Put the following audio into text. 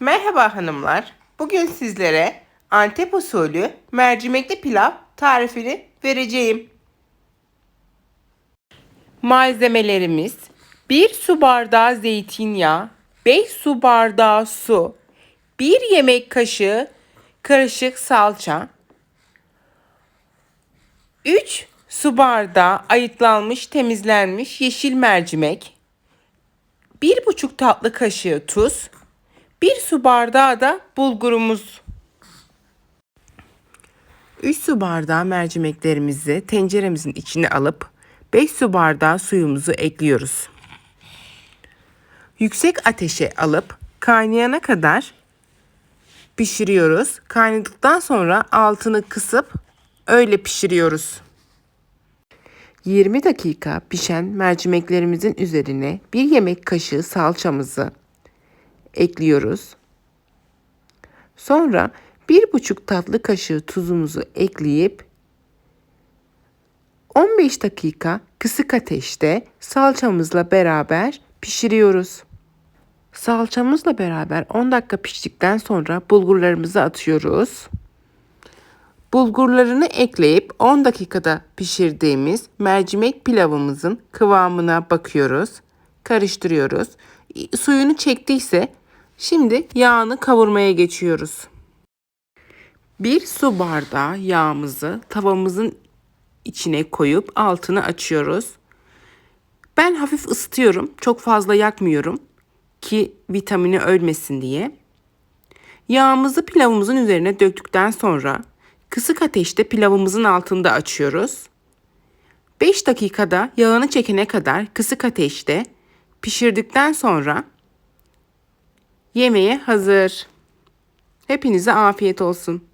Merhaba hanımlar. Bugün sizlere Antep usulü mercimekli pilav tarifini vereceğim. Malzemelerimiz 1 su bardağı zeytinyağı, 5 su bardağı su, 1 yemek kaşığı karışık salça, 3 su bardağı ayıtlanmış temizlenmiş yeşil mercimek, 1,5 tatlı kaşığı tuz, 1 su bardağı da bulgurumuz. 3 su bardağı mercimeklerimizi tenceremizin içine alıp 5 su bardağı suyumuzu ekliyoruz. Yüksek ateşe alıp kaynayana kadar pişiriyoruz. Kaynadıktan sonra altını kısıp öyle pişiriyoruz. 20 dakika pişen mercimeklerimizin üzerine bir yemek kaşığı salçamızı ekliyoruz. Sonra bir buçuk tatlı kaşığı tuzumuzu ekleyip 15 dakika kısık ateşte salçamızla beraber pişiriyoruz. Salçamızla beraber 10 dakika piştikten sonra bulgurlarımızı atıyoruz. Bulgurlarını ekleyip 10 dakikada pişirdiğimiz mercimek pilavımızın kıvamına bakıyoruz. Karıştırıyoruz. Suyunu çektiyse şimdi yağını kavurmaya geçiyoruz. Bir su bardağı yağımızı tavamızın içine koyup altını açıyoruz. Ben hafif ısıtıyorum. Çok fazla yakmıyorum ki vitamini ölmesin diye. Yağımızı pilavımızın üzerine döktükten sonra kısık ateşte pilavımızın altında açıyoruz. 5 dakikada yağını çekene kadar kısık ateşte pişirdikten sonra yemeğe hazır. Hepinize afiyet olsun.